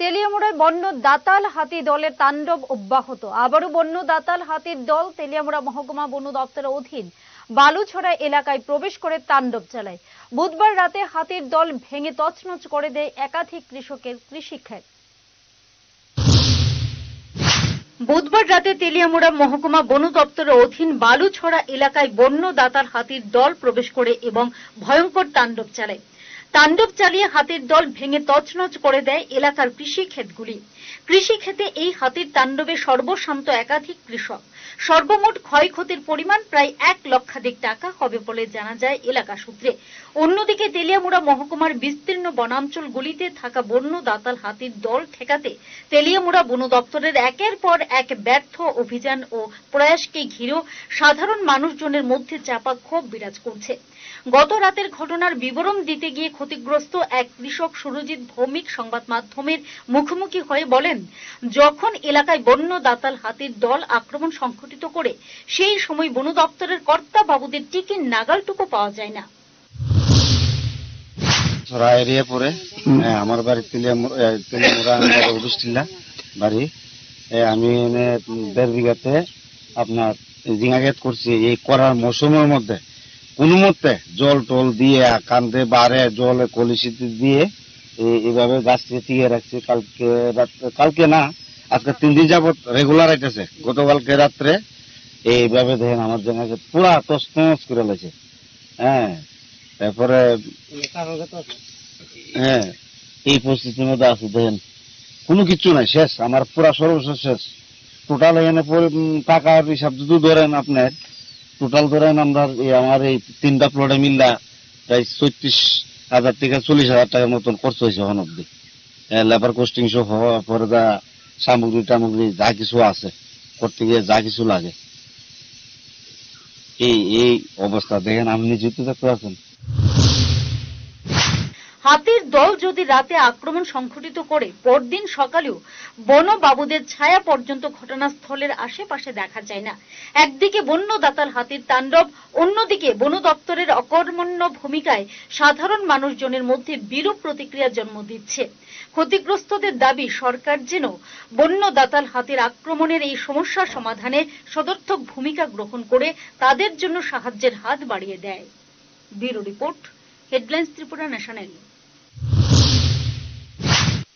তেলিয়ামুড়ায় বন্য দাতাল হাতি দলের তাণ্ডব অব্যাহত। আবারও বন্য দাতাল হাতির দল তেলিয়ামুড়া মহকুমা বন দপ্তরের অধীন বালুছড়া এলাকায় প্রবেশ করে তাণ্ডব চালায়। বুধবার রাতে হাতির দল ভেঙে তছনছ করে দেয় একাধিক কৃষকের কৃষিক্ষেত। বুধবার রাতে তেলিয়ামুড়া মহকুমা বন দপ্তরের অধীন বালুছড়া এলাকায় বন্য দাতার হাতির দল প্রবেশ করে এবং ভয়ঙ্কর তাণ্ডব চালায়। তাণ্ডব চালিয়ে হাতির দল ভেঙে তছনছ করে দেয় এলাকার কৃষি ক্ষেতগুলি। কৃষি ক্ষেতে এই হাতির তাণ্ডবে সর্বশান্ত একাধিক কৃষক। সর্বমোট ক্ষয়ক্ষতির পরিমাণ প্রায় এক লক্ষাধিক টাকা হবে বলে জানা যায় এলাকা সূত্রে। অন্যদিকে তেলিয়ামুড়া মহকুমার বিস্তীর্ণ বনাঞ্চলগুলিতে থাকা বন্য দাতাল হাতির দল ঠেকাতে তেলিয়ামুড়া বন দপ্তরের একের পর এক ব্যর্থ অভিযান ও প্রয়াসকে ঘিরেও সাধারণ মানুষজনের মধ্যে চাপা ক্ষোভ বিরাজ করছে। গত রাতের ঘটনার বিবরণ দিতে গিয়ে ক্ষতিগ্রস্ত এক কৃষক সুরজিৎ ভৌমিক সংবাদ মাধ্যমের মুখোমুখি হয়ে বলেন, যখন এলাকায় বন্য দাতাল হাতির দল আক্রমণ সংঘটিত করে, সেই সময় বন দপ্তরের কর্তা বাবুদের টিকির নাগালটুকু পাওয়া যায় না। পরে আমার বাড়ি বাড়ি আমি দেড় বিঘাতে আপনার জিঙা করছি, এই করার মৌসুমের মধ্যে। কোনো মতে জল টল দিয়ে, কান্দে, বারে, জলে কলিসিতে দিয়ে এইভাবে গাছকে টিকে রাখছি। কালকে রাত্রে কালকে না, আজকে তিন দিন যাবত রেগুলার আইতেছে। গতকালকে রাত্রে এইভাবে দেখেন আমার জায়গা পুরা তসমস করে লেছে হ্যাঁ তারপরে হ্যাঁ এই পরিস্থিতির মধ্যে আছে, দেখেন। কোনো কিছু নাই, শেষ। আমার পুরা সর্বশেষ শেষ। টোটাল এখানে টাকার হিসাব যদি ধরেন আপনার টোটাল ধরেন আমরা আমার এই তিনটা প্লটে মিললা প্রায় ছত্রিশ হাজার থেকে চল্লিশ হাজার টাকার মতন খরচ হয়েছে এখন অব্দি লেবার কোস্টিং হওয়ার পরে যা সামগ্রী টামগ্রী যা কিছু আছে, করতে গিয়ে যা কিছু লাগে। এই এই অবস্থা। দেখেন, আপনি যেতে দেখতে পাচ্ছেন হাতির দল যদি রাতে আক্রমণ সংঘটিত করে, পরদিন সকালেও বন বাবুদের ছায়া পর্যন্ত ঘটনাস্থলের আশেপাশে দেখা যায় না। একদিকে বন্য দাতাল হাতির তাণ্ডব, অন্যদিকে বন দপ্তরের অকর্মণ্য ভূমিকায় সাধারণ মানুষজনের মধ্যে বিরূপ প্রতিক্রিয়া জন্ম দিচ্ছে। ক্ষতিগ্রস্তদের দাবি, সরকার যেন বন্য দাতাল হাতির আক্রমণের এই সমস্যা সমাধানে সদর্থক ভূমিকা গ্রহণ করে, তাদের জন্য সাহায্যের হাত বাড়িয়ে দেয়। Bureau report, headlines Tripura national.